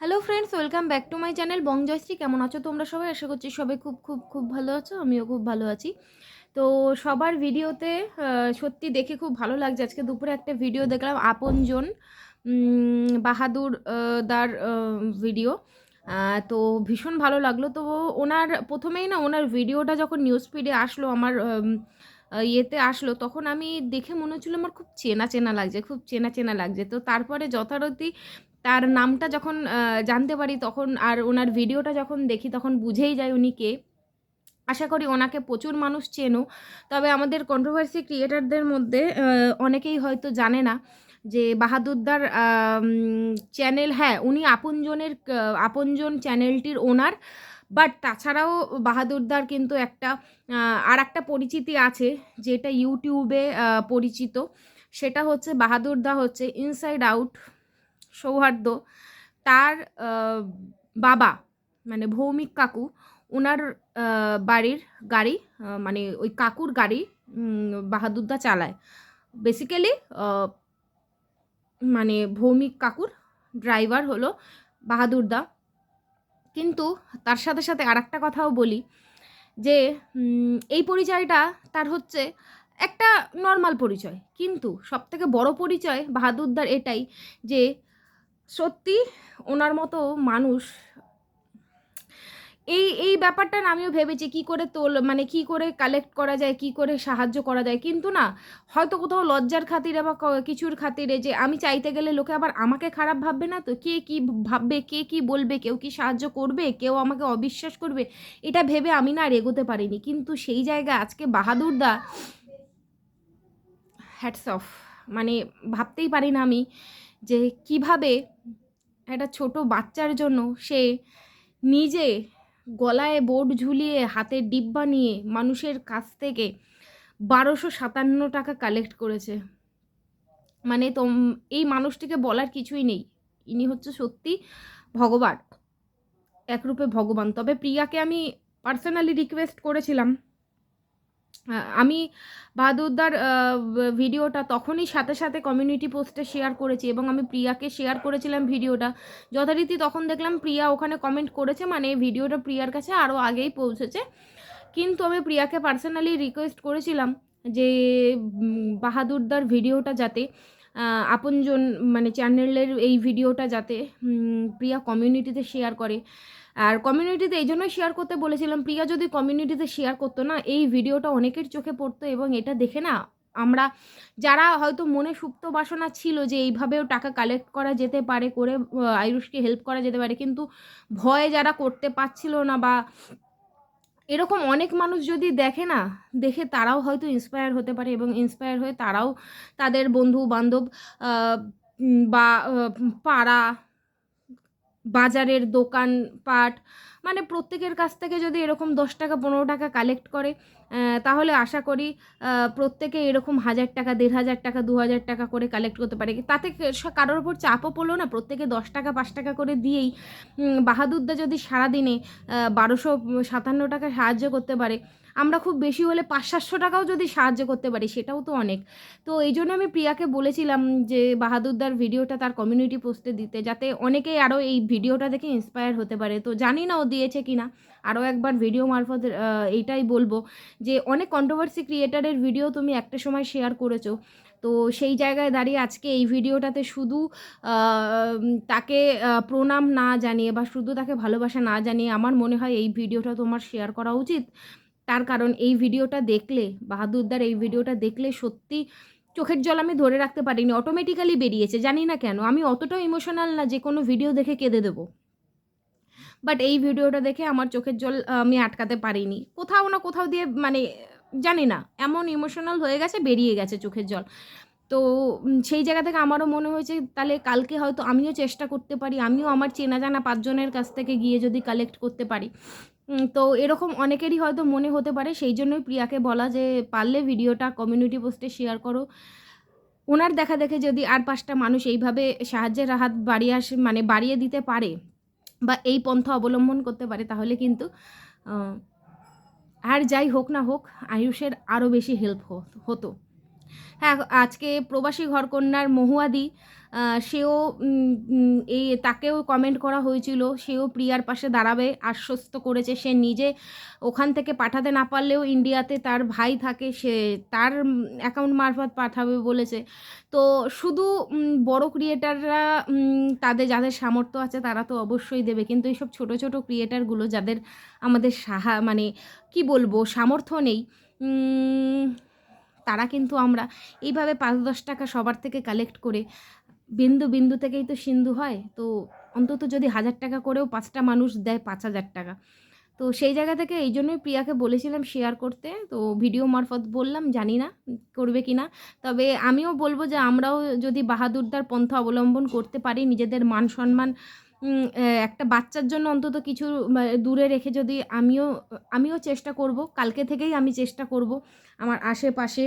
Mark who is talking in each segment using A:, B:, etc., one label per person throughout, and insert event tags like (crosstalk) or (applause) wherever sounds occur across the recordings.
A: Hello friends welcome back to my channel বংজয়শ্রী কেমন আছো তোমরা সবাই? আশা করছি সবাই খুব খুব খুব ভালো আছো। আমিও খুব ভালো আছি। তো সবার ভিডিওতে সত্যি দেখে খুব ভালো লাগছে। আজকে দুপুরে একটা ভিডিও দেখলাম, আপনজন বাহাদুর দার ভিডিও। তো ভীষণ ভালো লাগল। তো ওনার, প্রথমেই না ওনার ভিডিওটা যখন নিউজ ফিডে আসলো, আমার ইয়েতে আসলো, তখন আমি দেখে মনে হচ্ছিল আমার খুব চেনা চেনা লাগছে, খুব চেনা চেনা লাগছে। তো তারপরে যথারীতি তার নামটা যখন জানতে পারি তখন আর ওনার ভিডিওটা যখন দেখি তখন বুঝেই যায় উনি কে। আশা করি ওনাকে প্রচুর মানুষ চেনো। তবে আমাদের কন্ট্রোভার্সি ক্রিয়েটারদের মধ্যে অনেকেই হয়তো জানে না যে বাহাদুরদার চ্যানেল হ্যাঁ উনি আপনজনের আপনজন চ্যানেলটির ওনার বাট তাছাড়াও বাহাদুরদার কিন্তু একটা আর একটা পরিচিতি আছে যেটা ইউটিউবে পরিচিত। সেটা হচ্ছে বাহাদুরদা হচ্ছে ইনসাইড আউট সৌহার্দ্য, তার বাবা মানে ভৌমিক কাকু ওনার বাড়ির গাড়ি মানে ওই কাকুর গাড়ি বাহাদুরদা চালায়। বেসিক্যালি মানে ভৌমিক কাকুর ড্রাইভার হলো বাহাদুরদা। কিন্তু তার সাথে সাথে আর একটা কথাও বলি যে এই পরিচয়টা তার হচ্ছে একটা নর্মাল পরিচয়। কিন্তু সবথেকে বড় পরিচয় বাহাদুরদার এটাই যে সত্যি ওনার মতো মানুষ, এই এই ব্যাপারটা না আমিও ভেবেছি কি করে তোল মানে কি করে কালেক্ট করা যায়, কি করে সাহায্য করা যায়। কিন্তু না, হয়তো কোথাও লজ্জার খাতিরে বা কিছুর খাতিরে যে আমি চাইতে গেলে লোকে আবার আমাকে খারাপ ভাববে না তো? কে কি ভাববে, কে কি বলবে, কেউ কি সাহায্য করবে, কেউ আমাকে অবিশ্বাস করবে? এটা ভেবে আমি না আর এগোতে পারিনি। কিন্তু সেই জায়গায় আজকে বাহাদুরদা হ্যাটস অফ মানে ভাবতেই পারি না আমি যে কীভাবে একটা ছোট বাচ্চার জন্য সে নিজে গলায় বোর্ড ঝুলিয়ে হাতের ডিব্বা নিয়ে মানুষের কাছ থেকে বারোশো সাতান্ন টাকা কালেক্ট করেছে। মানে তোম, এই মানুষটিকে বলার কিছুই নেই। ইনি হচ্ছে সত্যি ভগবান একরূপে ভগবান। তবে প্রিয়াকে আমি পার্সোনালি রিকোয়েস্ট করেছিলাম। আমি বাহাদুরদার ভিডিওটা তখনই সাথে সাথে কমিউনিটি পোস্টে শেয়ার করেছি এবং আমি প্রিয়াকে শেয়ার করেছিলাম ভিডিওটা। যথারীতি তখন দেখলাম প্রিয়া ওখানে কমেন্ট করেছে মানে এই ভিডিওটা প্রিয়ার কাছে আরও আগেই পৌঁছেছে। কিন্তু আমি প্রিয়াকে পার্সোনালি রিকোয়েস্ট করেছিলাম যে বাহাদুরদার ভিডিওটা যাতে আপনজন মানে চ্যানেলের এই ভিডিওটা যাতে প্রিয়া কমিউনিটিতে শেয়ার করে। আর কমিউনিটিতে এই জন্যই শেয়ার করতে বলেছিলাম, প্রিয়া যদি কমিউনিটিতে শেয়ার করতো না, এই ভিডিওটা অনেকের চোখে পড়তো এবং এটা দেখে না, আমরা যারা হয়তো মনে সুপ্ত বাসনা ছিল যে এইভাবেও টাকা কালেক্ট করা যেতে পারে, করে আয়ুষকে হেল্প করা যেতে পারে, কিন্তু ভয়ে যারা করতে পারছিল না বা এরকম অনেক মানুষ যদি দেখে না, দেখে তারাও হয়তো ইন্সপায়ার হতে পারে এবং ইন্সপায়ার হয়ে তারাও তাদের বন্ধু বান্ধব বা পাড়া বাজারের দোকান পাট মানে প্রত্যেকের কাছ থেকে যদি এরকম দশ টাকা, পনেরো টাকা কালেক্ট করে তাহলে আশা করি প্রত্যেকে এরকম হাজার টাকা, দেড় হাজার টাকা, দু হাজার টাকা করে কালেক্ট করতে পারে। তাতে কারোর ওপর চাপও পড়ল না। প্রত্যেকে দশ টাকা, পাঁচ টাকা করে দিয়েই বাহাদুরদা যদি সারাদিনে বারোশো সাতান্ন টাকা সাহায্য করতে পারে আমরা খুব বেশি হলে পাঁচ সাতশো টাকাও যদি সাহায্য করতে পারি, সেটাও তো অনেক। তো এই জন্য আমি প্রিয়াকে বলেছিলাম যে, বাহাদুরদার ভিডিওটা তার কমিউনিটি পোস্টে দিতে, যাতে অনেকেই আরও এই ভিডিওটা দেখে ইন্সপায়ার হতে পারে। তো জানি না ও দিয়েছে কি না আরও একবার ভিডিও মারফত এইটাই বলব যে, অনেক কন্ট্রোভার্সি ক্রিয়েটারের ভিডিও তুমি একটা সময় শেয়ার করেছ। তো সেই জায়গায় দাঁড়িয়ে আজকে এই ভিডিওটাতে শুধু তাকে প্রণাম না জানিয়ে বা শুধু তাকে ভালোবাসা না জানিয়ে আমার মনে হয় এই ভিডিওটা তোমার শেয়ার করা উচিত। তার কারণ এই ভিডিওটা দেখলে, বাহাদুরদার এই ভিডিওটা দেখলে সত্যি চোখের জল আমি ধরে রাখতে পারিনি অটোমেটিক্যালি বেরিয়েছে, জানি না কেন। আমি অতটাও ইমোশনাল না যে কোনো ভিডিও দেখে কেঁদে দেবো। বাট এই ভিডিওটা দেখে আমার চোখের জল আমি আটকাতে পারিনি। কোথাও না কোথাও দিয়ে মানে জানি না, এমন ইমোশনাল হয়ে গেছে, বেরিয়ে গেছে চোখের জল। তো সেই জায়গা থেকে আমারও মনে হয়েছে, তাহলে কালকে হয়তো আমিও চেষ্টা করতে পারি, আমিও আমার চেনা জানা পাঁচজনের কাছ থেকে গিয়ে যদি কালেক্ট করতে পারি। তো এরকম অনেকেরই হয়তো মনে হতে পারে, সেই জন্যই প্রিয়াকে বলা যে পারলে ভিডিওটা কমিউনিটি পোস্টে শেয়ার করো। ওনার দেখা দেখে যদি আর পাঁচটা মানুষ এইভাবে সাহায্যের হাত বাড়িয়ে আসে মানে বাড়িয়ে দিতে পারে বা এই পন্থা অবলম্বন করতে পারে, তাহলে কিন্তু আর যাই হোক না হোক, আয়ুষের আরও বেশি হেল্প হতো। হ্যাঁ আজকে প্রবাসী ঘরকন্যার মহুয়াদি সেও এই তাকেও কমেন্ট করা হয়েছিল। সেও প্রিয়ার পাশে দাঁড়াবে, আশ্বস্ত করেছে। সে নিজে ওখান থেকে পাঠাতে না পারলেও ইন্ডিয়াতে তার ভাই থাকে, সে তার অ্যাকাউন্ট মারফত পাঠাবে বলেছে। তো শুধু বড় ক্রিয়েটাররা তাদের যাদের সামর্থ্য আছে তারা তো অবশ্যই দেবে। কিন্তু এইসব ছোট ছোট ক্রিয়েটারগুলো যাদের আমাদের সাহা মানে কি বলব, সামর্থ্য নেই তারা কিন্তু আমরা এইভাবে পাঁচ দশ টাকা সবার থেকে কালেক্ট করে বিন্দু বিন্দু থেকেই তো সিন্ধু হয়, তো অন্তত যদি হাজার টাকা করেও পাঁচটা মানুষ দেয় পাঁচ হাজার টাকা। তো সেই জায়গা থেকে এই জন্যই প্রিয়াকে বলেছিলাম শেয়ার করতে, তো ভিডিও মারফত বললাম, জানি না করবে কি না তবে আমিও বলব যে আমরাও যদি বাহাদুরদার পন্থা অবলম্বন করতে পারি, নিজেদের মান সম্মান একটা বাচ্চার জন্য অন্তত কিছু দূরে রেখে যদি আমিও আমিও চেষ্টা করব, কালকে থেকেই আমি চেষ্টা করব। আমার আশেপাশে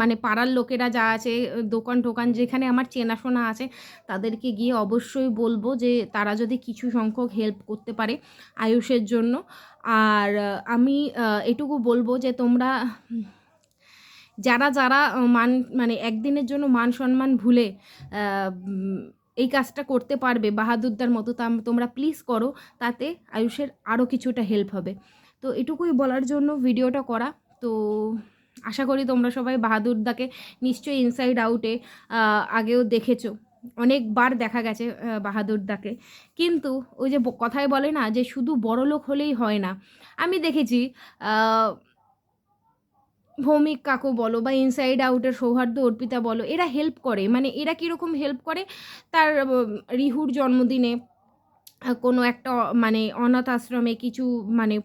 A: মানে পাড়ার লোকেরা যা আছে, দোকান টোকান যেখানে আমার চেনাশোনা আছে, তাদেরকে গিয়ে অবশ্যই বলব যে তারা যদি কিছু সংখ্যক হেল্প করতে পারে আয়ুষের জন্য। আর, আমি এটুকু বলব যে তোমরা, যারা যারা, মান মানে একদিনের জন্য মান সম্মান ভুলে এই কাজটা করতে পারবে বাহাদুরদার মতো তা তোমরা প্লিজ করো, তাতে আয়ুষের আরও কিছুটা হেল্প হবে। তো এটুকুই বলার জন্য ভিডিওটা করা। তো আশা করি তোমরা সবাই বাহাদুরদাকে নিশ্চয়ই ইনসাইড আউটে আগেও দেখেছ। অনেকবার দেখা গেছে বাহাদুরদাকে। কিন্তু ওই যে কথায় বলে না যে শুধু বড় লোক হলেই হয় না। আমি দেখেছি ভৌমিক কাকু বলো বা ইনসাইড আউটের সৌহার্দ্য অর্পিতা বলো, এরা হেল্প করে। মানে এরা কীরকম হেল্প করে? তার রিহুর জন্মদিনে কোনো একটা মানে অনাথ আশ্রমে কিছু মানে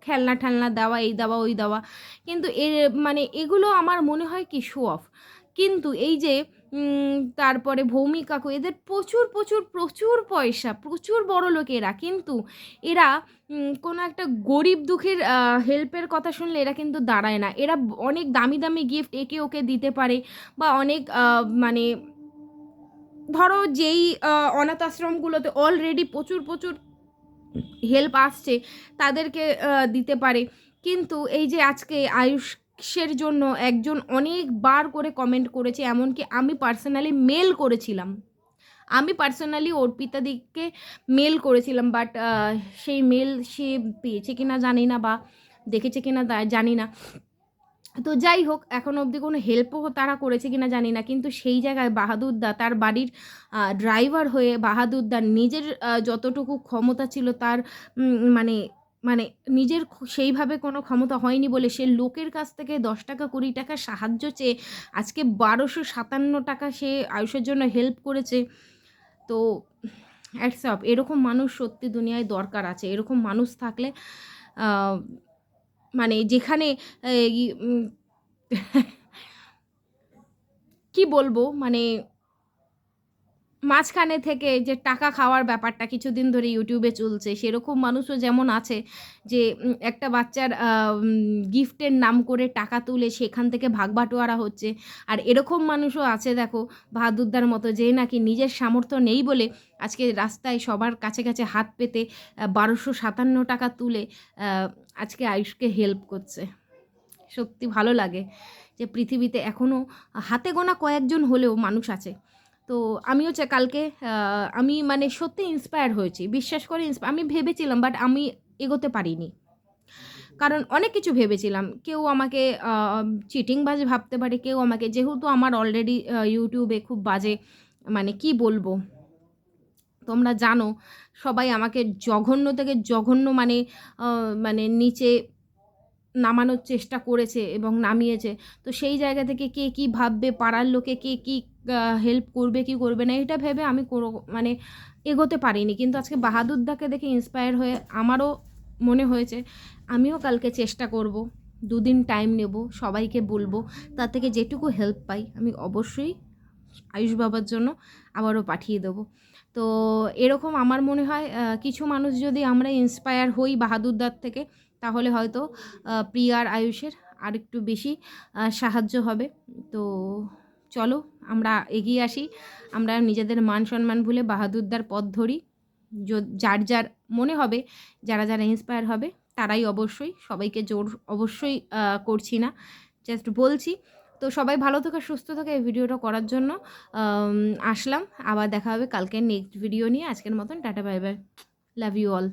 A: খেলনা ঠেলনা দেওয়া, এই দেওয়া, ওই দেওয়া। কিন্তু এ মানে এগুলো আমার মনে হয় কি শো অফ কিন্তু এই যে তারপরে ভৌমিক কাকু, এদের প্রচুর প্রচুর প্রচুর পয়সা, প্রচুর বড় লোক এরা। কিন্তু এরা কোনো একটা গরিব দুঃখীর হেল্পের কথা শুনলে এরা কিন্তু দাঁড়ায় না। এরা অনেক দামি দামি গিফট একে ওকে দিতে পারে বা অনেক মানে ধরো যেই অনাথ আশ্রমগুলোতে অলরেডি প্রচুর প্রচুর হেল্প আসছে, তাদেরকে দিতে পারে। কিন্তু এই যে আজকে আয়ুষের জন্য একজন অনেকবার করে কমেন্ট করেছে, এমনকি আমি পার্সোনালি মেল করেছিলাম। আমি পার্সোনালি অর্পিতা দিককে মেল করেছিলাম বাট সেই মেল সে পেয়েছে কিনা জানি না বা দেখেছে কিনা জানি না। তো যাই হোক, এখন অবধি কোনো হেল্পও তারা করেছে কিনা জানি না, কিন্তু সেই জায়গায় বাহাদুরদা তার বাড়ির ড্রাইভার হয়ে বাহাদুরদার নিজের যতটুকু ক্ষমতা ছিল তার মানে মানে নিজের সেইভাবে কোনো ক্ষমতা হয়নি বলে সে লোকের কাছ থেকে দশ টাকা, কুড়ি টাকা সাহায্য চেয়ে আজকে বারোশো সাতান্ন টাকা সে আয়ুষের জন্য হেল্প করেছে। তো অ্যাটসঅপ এরকম মানুষ সত্যি দুনিয়ায় দরকার আছে। এরকম মানুষ থাকলে মানে যেখানে (laughs) কি বলব? মানে মাঝখানে থেকে যে টাকা খাওয়ার ব্যাপারটা কিছুদিন ধরে ইউটিউবে চলছে, সেরকম মানুষও যেমন আছে যে একটা বাচ্চার গিফটের নাম করে টাকা তুলে সেখান থেকে ভাগ বাটোয়ারা হচ্ছে। আর এরকম মানুষও আছে দেখো, বাহাদুরদার মতো যে নাকি নিজের সামর্থ্য নেই বলে আজকে রাস্তায় সবার কাছে কাছে হাত পেতে বারোশো সাতান্ন টাকা তুলে আজকে আয়ুষকে হেল্প করছে। সত্যি ভালো লাগে যে পৃথিবীতে এখনও হাতে গোনা কয়েকজন হলেও মানুষ আছে। তো আমিও কালকে আমি মানে সত্যি ইন্সপায়ার হয়েছি। বিশ্বাস করে আমি ভেবেছিলাম বাট আমি এগোতে পারিনি। কারণ অনেক কিছু ভেবেছিলাম। কেউ আমাকে চিটিং বাজে ভাবতে পারে, কেউ আমাকে, যেহেতু আমার অলরেডি ইউটিউবে খুব বাজে মানে কি বলব? তোমরা জানো, সবাই আমাকে জঘন্য থেকে জঘন্য মানে মানে নিচে নামানোর চেষ্টা করেছে এবং নামিয়েছে। তো সেই জায়গা থেকে কে কী ভাববে, পাড়ার লোকে কে কী হেল্প করবে কি করবে না, এটা ভেবে আমি কোনো মানে এগোতে পারিনি। কিন্তু আজকে বাহাদুরদাকে দেখে ইন্সপায়ার হয়ে আমারও মনে হয়েছে, আমিও কালকে চেষ্টা করব, দুদিন টাইম নেব, সবাইকে বলব, তার থেকে যেটুকু হেল্প পাই, আমি অবশ্যই আয়ুষ বাবার জন্য আবারও পাঠিয়ে দেবো। তো এরকম আমার মনে হয় কিছু মানুষ যদি আমরা ইন্সপায়ার হই বাহাদুরদার থেকে, তাহলে হয়তো প্রিয়ার আয়ুষের আরেকটু বেশি সাহায্য হবে। তো চলো, আমরা এগিয়ে আসি। আমরা নিজেদের মান সম্মান ভুলে বাহাদুরদার পথ ধরি। যার যার মনে হবে, যারা যারা ইন্সপায়ার হবে, তারাই অবশ্যই, সবাইকে জোর অবশ্যই করছি না। জাস্ট বলছি। তো সবাই ভালো থাকো, সুস্থ থাকো এই ভিডিওটা করার জন্য। আসলাম। আবার দেখা হবে কালকে নেক্সট ভিডিও নিয়ে। আজকের মতন tata bye bye love you all